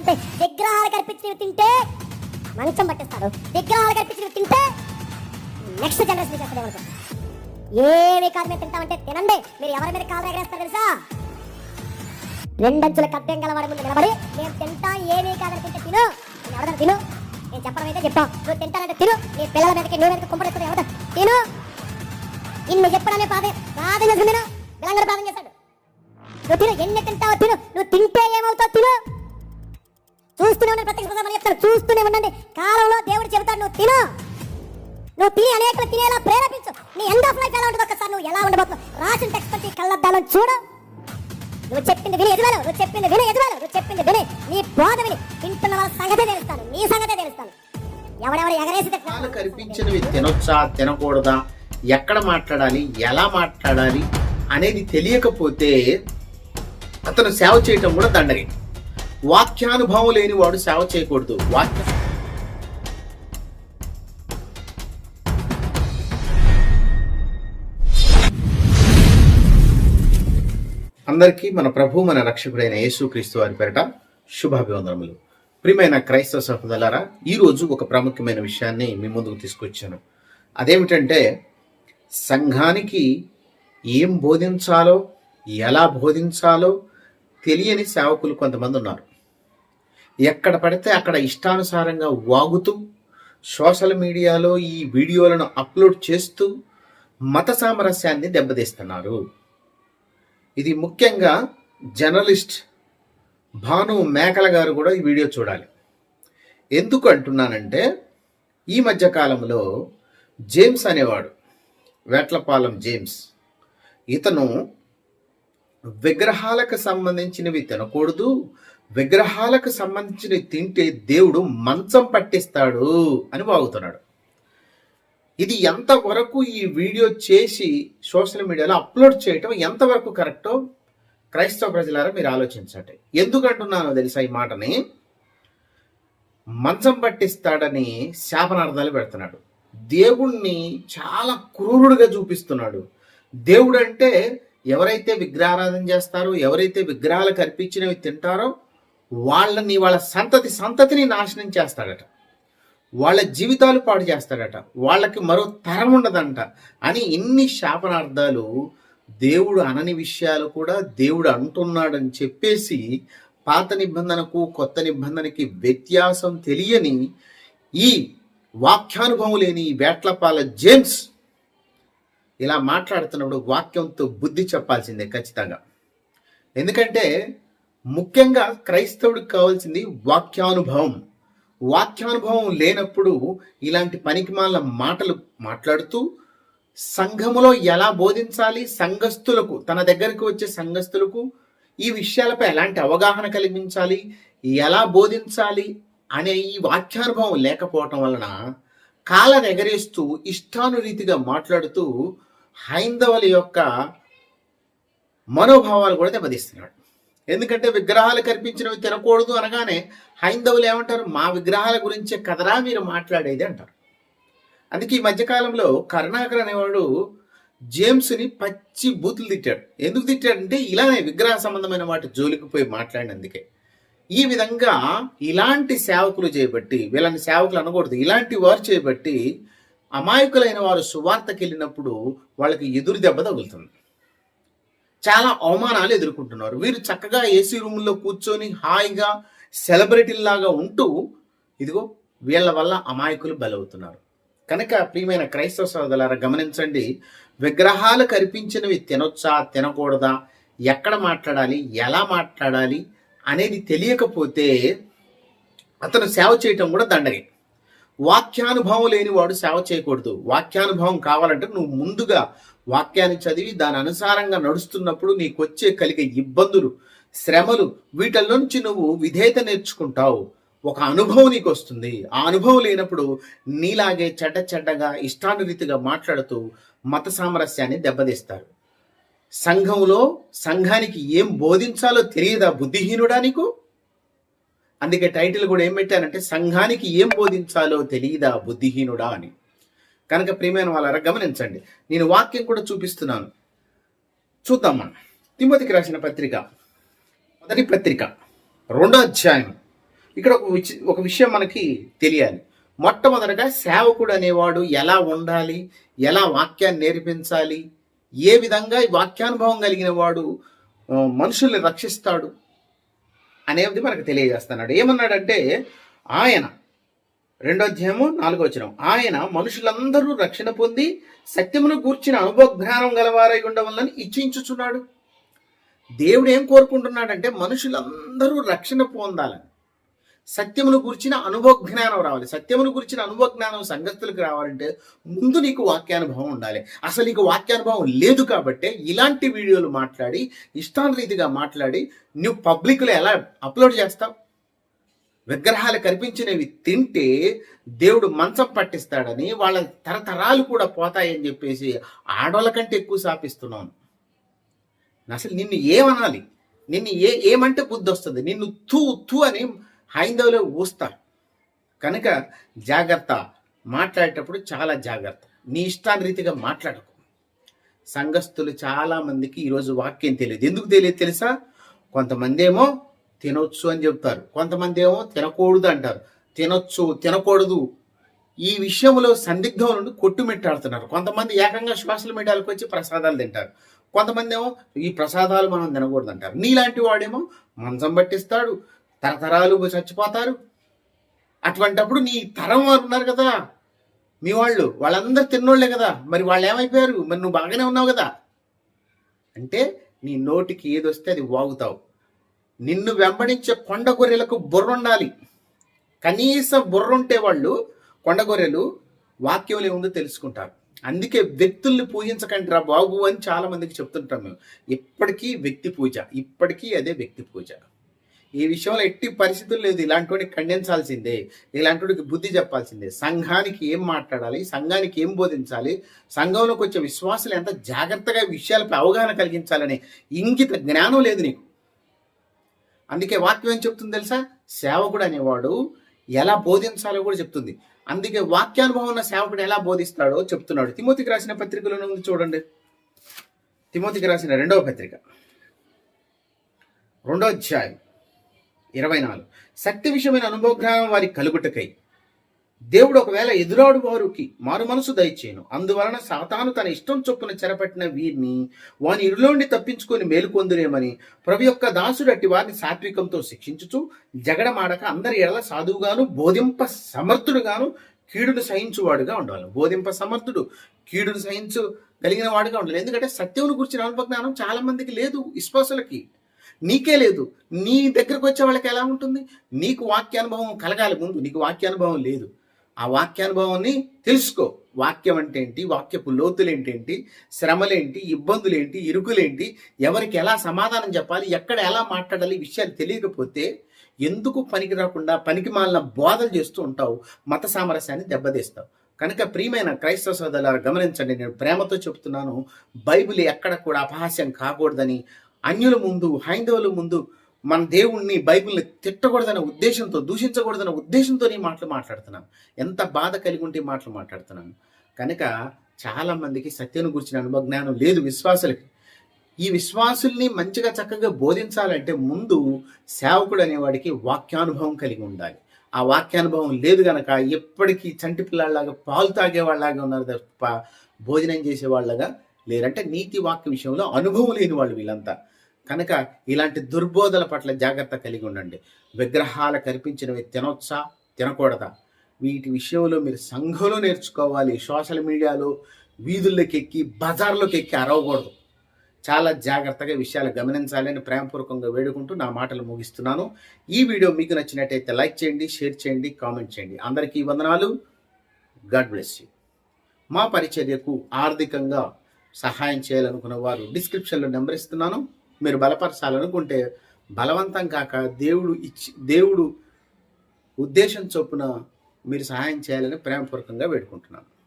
అంటే విగ్రహాలు కనిపించినవి తింటే మంచం పట్టేస్తారు. విగ్రహాలు కనిపించినవి తింటే నెక్స్ట్ జనరేషన్ చేస్తారు ఎవరికి ఏమి కాదు మీరు తింటామంటే తినండి. మీరు ఎవరి మీద కాలు ఎగరేస్తారు తెలుసా? రెండంచుల కట్టెం గలవాడి ముందు నిలబడి నేను తింటా ఏమీ కాదని తింటే తిను. నేను ఎవరైనా తిను. నేను చెప్పడం అయితే చెప్తాం నువ్వు తింటానంటే తిను. నీ పిల్లల మీదకి నువ్వు మీదకి కుంపడేస్తుంది ఎవరు తిను. ఇన్ని చెప్పడమే పాదే పాదం చేసి నేను బిలంగర ప్రార్థన చేశాడు. నువ్వు తిను. ఎన్ని తింటావు తిను. నువ్వు తింటే ఏమవుతావు తిను. చూస్తూనే ఉండండి ప్రత్యక్ష ప్రసాదం చెప్తాడు చూస్తూనే ఉండండి. కాలంలో దేవుడు చెబుతాడు నువ్వు తిను. నువ్వు తిని అనేకలు తినేలా ప్రేరేపించు. నీ ఎండ్ ఆఫ్ లైఫ్ ఎలా ఉంటుంది ఒకసారి నువ్వు ఎలా ఉండబోతున్నావు? రాసిన టెక్స్ట్ బట్టి కళ్ళద్దాలను చూడు. నువ్వు చెప్పింది విని ఎదురాలు నువ్వు చెప్పింది విని ఎదురాలు నువ్వు చెప్పింది విని నీ బోధ విని వింటున్న వాళ్ళ సంగతే తెలుస్తాను. నీ సంగతే తెలుస్తాను. ఎవడెవడ ఎగరేసి కనిపించినవి తినొచ్చా తినకూడదా ఎక్కడ మాట్లాడాలి ఎలా మాట్లాడాలి అనేది తెలియకపోతే అతను సేవ చేయటం కూడా దండగే వాక్యానుభవం లేని వాడు సేవ చేయకూడదు. వాక్య అందరికీ మన ప్రభు మన రక్షకుడైన యేసుక్రీస్తు వారి పేరట శుభాభివందనములు. ప్రియమైన క్రైస్తవ సహోదరులారా ఈ రోజు ఒక ప్రాముఖ్యమైన విషయాన్ని మీ ముందుకు తీసుకొచ్చాను. అదేమిటంటే సంఘానికి ఏం బోధించాలో ఎలా బోధించాలో తెలియని సేవకులు కొంతమంది ఉన్నారు. ఎక్కడ పడితే అక్కడ ఇష్టానుసారంగా వాగుతూ సోషల్ మీడియాలో ఈ వీడియోలను అప్లోడ్ చేస్తూ మత సామరస్యాన్ని దెబ్బతీస్తున్నారు. ఇది ముఖ్యంగా జర్నలిస్ట్ భాను మేకల గారు కూడా ఈ వీడియో చూడాలి. ఎందుకు అంటున్నానంటే ఈ మధ్య కాలంలో జేమ్స్ అనేవాడు వేట్లపాలెం జేమ్స్ ఇతను విగ్రహాలకు సంబంధించినవి తినకూడదు విగ్రహాలకు సంబంధించినవి తింటే దేవుడు మంచం పట్టిస్తాడు అని వాగుతున్నాడు. ఇది ఎంతవరకు ఈ వీడియో చేసి సోషల్ మీడియాలో అప్లోడ్ చేయటం ఎంతవరకు కరెక్టో క్రైస్తవ ప్రజలారా మీరు ఆలోచించండి. ఎందుకంటున్నానో తెలుసా ఈ మాటని? మంచం పట్టిస్తాడని శాపనార్థాలు పెడుతున్నాడు. దేవుణ్ణి చాలా క్రూరుడుగా చూపిస్తున్నాడు. దేవుడు అంటే ఎవరైతే విగ్రహారాధన చేస్తారో ఎవరైతే విగ్రహాలు కనిపించినవి తింటారో వాళ్ళని వాళ్ళ సంతతి సంతతిని నాశనం చేస్తాడట. వాళ్ళ జీవితాలు పాడు చేస్తాడట. వాళ్ళకి మరో తరం ఉండదంట అని ఇన్ని శాపనార్థాలు దేవుడు అనని విషయాలు కూడా దేవుడు అంటున్నాడని చెప్పేసి పాత నిబంధనకు కొత్త నిబంధనకి వ్యత్యాసం తెలియని ఈ వాక్యానుభవం లేని ఈ వేట్లపాల జేమ్స్ ఇలా మాట్లాడుతున్నప్పుడు వాక్యంతో బుద్ధి చెప్పాల్సిందే ఖచ్చితంగా. ఎందుకంటే ముఖ్యంగా క్రైస్తవుడికి కావాల్సింది వాక్యానుభవం. వాక్యానుభవం లేనప్పుడు ఇలాంటి పనికిమాల మాటలు మాట్లాడుతూ సంఘములో ఎలా బోధించాలి? సంఘస్థులకు తన దగ్గరికి వచ్చే సంఘస్థులకు ఈ విషయాలపై ఎలాంటి అవగాహన కలిగించాలి? ఎలా బోధించాలి? అనే ఈ వాక్యానుభవం లేకపోవటం వలన కాలం ఎగరేస్తూ ఇష్టానురీతిగా మాట్లాడుతూ హైందవుల యొక్క మనోభావాలు కూడా దెబ్బతీస్తున్నాడు. ఎందుకంటే విగ్రహాలు కనిపించినవి తినకూడదు అనగానే హైందవులు ఏమంటారు? మా విగ్రహాల గురించే కదరా మీరు మాట్లాడేది అంటారు. అందుకే ఈ మధ్యకాలంలో కరుణాకర్ అనేవాడు జేమ్స్ని పచ్చి బూతులు తిట్టాడు. ఎందుకు తిట్టాడంటే ఇలానే విగ్రహ సంబంధమైన వాటి జోలికి పోయి మాట్లాడినందుకే. ఈ విధంగా ఇలాంటి సేవకులు చేయబట్టి వీళ్ళని సేవకులు అనకూడదు ఇలాంటి వారు చేయబట్టి అమాయకులైన వారు సువార్తకి వెళ్ళినప్పుడు వాళ్ళకి ఎదురు దెబ్బ తగులుతుంది. చాలా అవమానాలు ఎదుర్కొంటున్నారు. వీరు చక్కగా ఏసీ రూముల్లో కూర్చొని హాయిగా సెలబ్రిటీల్లాగా ఉంటూ ఇదిగో వీళ్ళ వల్ల అమాయకులు బలవుతున్నారు. కనుక ప్రియమైన క్రైస్తవ సోదరులారా గమనించండి. విగ్రహాలు కనిపించినవి తినొచ్చా తినకూడదా ఎక్కడ మాట్లాడాలి ఎలా మాట్లాడాలి అనేది తెలియకపోతే అతను సేవ చేయటం కూడా దండగే. వాక్యానుభవం లేని వాడు సేవ చేయకూడదు. వాక్యానుభవం కావాలంటే నువ్వు ముందుగా వాక్యాన్ని చదివి దాని అనుసారంగా నడుస్తున్నప్పుడు నీకు వచ్చే కలిగే ఇబ్బందులు శ్రమలు వీటిల్లో నుంచి నువ్వు విధేయత నేర్చుకుంటావు. ఒక అనుభవం నీకు వస్తుంది ఆ అనుభవం లేనప్పుడు నీలాగే చెడ్డ చెడ్డగా ఇష్టానురీతిగా మాట్లాడుతూ మత సామరస్యాన్ని దెబ్బతీస్తారు. సంఘంలో సంఘానికి ఏం బోధించాలో తెలియదా బుద్ధిహీనుడా నీకు? అందుకే టైటిల్ కూడా ఏం పెట్టానంటే సంఘానికి ఏం బోధించాలో తెలియదా బుద్ధిహీనుడా అని. కనుక ప్రియమైన వాళ్ళారా గమనించండి. నేను వాక్యం కూడా చూపిస్తున్నాను. చూద్దాం మనం. తిమ్మతికి రాసిన పత్రిక మొదటి పత్రిక రెండో అధ్యాయం. ఇక్కడ ఒక ఒక విషయం మనకి తెలియాలి. మొట్టమొదటగా సేవకుడు అనేవాడు ఎలా ఉండాలి? ఎలా వాక్యాన్ని నేర్పించాలి? ఏ విధంగా ఈ వాక్యానుభవం కలిగిన వాడు మనుషుల్ని రక్షిస్తాడు? అనేది మనకు తెలియజేస్తున్నాడు. ఏమన్నాడంటే ఆయన రెండో అధ్యాయము నాలుగో వచ్చిన ఆయన మనుషులందరూ రక్షణ పొంది సత్యమును గూర్చిన అనుభవజ్ఞానం గలవారై ఉండవల్లని ఇచ్చించుచున్నాడు. దేవుడు ఏం కోరుకుంటున్నాడంటే మనుషులందరూ రక్షణ పొందాలని. సత్యమును గురించిన అనుభవ జ్ఞానం రావాలి. సత్యమును గురించిన అనుభవ జ్ఞానం సంగతులకు రావాలంటే ముందు నీకు వాక్యానుభవం ఉండాలి. అసలు నీకు వాక్యానుభవం లేదు కాబట్టే ఇలాంటి వీడియోలు మాట్లాడి ఇష్టానురీతిగా మాట్లాడి నువ్వు పబ్లిక్లో ఎలా అప్లోడ్ చేస్తావు? విగ్రహాలు కనిపించినవి తింటే దేవుడు మంచం పట్టిస్తాడని వాళ్ళ తరతరాలు కూడా పోతాయని చెప్పేసి ఆడవాళ్ళ కంటే ఎక్కువ శాపిస్తున్నాను అసలు నిన్ను ఏమనాలి? నిన్ను ఏ ఏమంటే బుద్ధి వస్తుంది? నిన్ను తూ తూ అని హైందవులే ఊస్తా కనుక జాగ్రత్త. మాట్లాడేటప్పుడు చాలా జాగ్రత్త. నీ ఇష్టానురీతిగా మాట్లాడకు. సంఘస్థులు చాలామందికి ఈరోజు వాక్యం తెలియదు. ఎందుకు తెలియదు తెలుసా? కొంతమంది ఏమో తినొచ్చు అని చెప్తారు. కొంతమంది ఏమో తినకూడదు అంటారు. తినొచ్చు తినకూడదు. ఈ విషయంలో సందిగ్ధం నుండి కొట్టుమిట్టాడుతున్నారు కొంతమంది ఏకంగా సోషల్ మీడియాలకు వచ్చి ప్రసాదాలు తింటారు. కొంతమంది ఏమో ఈ ప్రసాదాలు మనం తినకూడదు అంటారు. నీలాంటి వాడేమో మంచం పట్టిస్తాడు. తరతరాలు చచ్చిపోతారు. అటువంటప్పుడు నీ తరం వారు ఉన్నారు కదా. మీ వాళ్ళు వాళ్ళందరూ తిన్నోళ్ళే కదా. మరి వాళ్ళు ఏమైపోయారు మరి నువ్వు బాగానే ఉన్నావు కదా. అంటే నీ నోటికి ఏది వస్తే అది వాగుతావు. నిన్ను వెంబడించే కొండ గొర్రెలకు బుర్ర ఉండాలి కనీసం బుర్ర ఉంటే వాళ్ళు కొండ గొర్రెలు వాక్యంలో ఏముందో తెలుసుకుంటారు. అందుకే వ్యక్తుల్ని పూజించకండి రా బాబు అని చాలా మందికి చెప్తుంటాం మేము. ఇప్పటికీ వ్యక్తి పూజ ఇప్పటికీ అదే వ్యక్తి పూజ. ఈ విషయంలో ఎట్టి పరిస్థితులు లేదు. ఇలాంటి ఖండించాల్సిందే. ఇలాంటి వాడికి బుద్ధి చెప్పాల్సిందే. సంఘానికి ఏం మాట్లాడాలి? సంఘానికి ఏం బోధించాలి? సంఘంలోకి వచ్చే విశ్వాసులు ఎంత జాగ్రత్తగా విషయాలపై అవగాహన కలిగించాలనే ఇంగిత జ్ఞానం లేదు నీకు. అందుకే వాక్యం ఏం చెప్తుంది తెలుసా? సేవకుడు అనేవాడు ఎలా బోధించాలో కూడా చెప్తుంది. అందుకే వాక్యానుభవం ఉన్న సేవకుడు ఎలా బోధిస్తాడో చెప్తున్నాడు. తిమోతికి రాసిన పత్రికలో ఉంది చూడండి. తిమోతికి రాసిన రెండవ పత్రిక. రెండో అధ్యాయం. ఇరవై నాలుగు. సత్య విషయమైన అనుభవజ్ఞానం వారి కలుగుటకై దేవుడు ఒకవేళ ఎదురాడు వారికి మారు మనసు దయచేయను. అందువలన సాతాను తన ఇష్టం చొప్పున చెరపట్టిన వీరిని వాని ఇరులోండి తప్పించుకొని మేలుకొందురేమని ప్రభు యొక్క దాసుడు అట్టి వారిని సాత్వికంతో శిక్షించుచు జగడమాడక అందరి ఎడల సాధువుగాను బోధింప సమర్థుడుగాను కీడును సహించువాడుగా ఉండాలి. బోధింప సమర్థుడు కీడును సహించు కలిగిన వాడుగా ఉండాలి. ఎందుకంటే సత్యమును గురించిన అనుభవ జ్ఞానం చాలా మందికి లేదు విశ్వాసులకి. నీకే లేదు. నీ దగ్గరకు వచ్చే వాళ్ళకి ఎలా ఉంటుంది? నీకు వాక్యానుభవం కలగాలి ముందు. నీకు వాక్యానుభవం లేదు. ఆ వాక్యానుభవాన్ని తెలుసుకో. వాక్యం అంటే ఏంటి? వాక్యపు లోతులు శ్రమలేంటి ఇబ్బందులేంటి ఇరుకులేంటి ఎవరికి ఎలా సమాధానం చెప్పాలి? ఎక్కడ ఎలా మాట్లాడాలి? విషయాలు తెలియకపోతే ఎందుకు పనికి రాకుండా పనికి మాలిన బోధలు చేస్తూ ఉంటావు? మత సామరస్యాన్ని దెబ్బతీస్తావు. కనుక ప్రియమైన క్రైస్తవ సోదరులారా గమనించండి. నేను ప్రేమతో చెప్తున్నాను. బైబిల్ ఎక్కడ కూడా అపహాస్యం కాకూడదని అన్యుల ముందు హైందవుల ముందు మన దేవుణ్ణి బైబిల్ని తిట్టకూడదనే ఉద్దేశంతో దూషించకూడదనే ఉద్దేశంతో ఈ మాటలు మాట్లాడుతున్నాను. ఎంత బాధ కలిగి ఉంటే మాటలు మాట్లాడుతున్నాను. కనుక చాలామందికి సత్యను గురించిన అనుభవ జ్ఞానం లేదు విశ్వాసులకి. ఈ విశ్వాసుల్ని మంచిగా చక్కగా బోధించాలంటే ముందు సేవకుడు అనేవాడికి వాక్యానుభవం కలిగి ఉండాలి. ఆ వాక్యానుభవం లేదు గనక ఎప్పటికీ చంటి పిల్లల్లాగా పాలు తాగే వాళ్ళలాగా ఉన్నారు తప్ప భోజనం చేసేవాళ్ళగా లేరంటే నీతి వాక్య విషయంలో అనుభవం లేని వాళ్ళు వీళ్ళంతా. కనుక ఇలాంటి దుర్బోధల పట్ల జాగ్రత్త కలిగి ఉండండి. విగ్రహాలు కనిపించినవి తినొచ్చా? తినకూడదా? వీటి విషయంలో మీరు సంఘంలో నేర్చుకోవాలి. సోషల్ మీడియాలో వీధుల్లోకి ఎక్కి బజార్లోకి ఎక్కి అరవకూడదు. చాలా జాగ్రత్తగా విషయాలు గమనించాలని ప్రేమపూర్వకంగా వేడుకుంటూ నా మాటలు ముగిస్తున్నాను. ఈ వీడియో మీకు నచ్చినట్టయితే లైక్ చేయండి షేర్ చేయండి కామెంట్ చేయండి. అందరికీ వందనాలు. God bless you. మా పరిచర్యకు ఆర్థికంగా సహాయం చేయాలనుకున్న వారు డిస్క్రిప్షన్లో నెంబర్ ఇస్తున్నాను. మీరు బలపరచాలనుకుంటే బలవంతం కాక దేవుడు ఇచ్చి దేవుడు ఉద్దేశం చొప్పున మీరు సహాయం చేయాలని ప్రేమపూర్వకంగా వేడుకుంటున్నాను.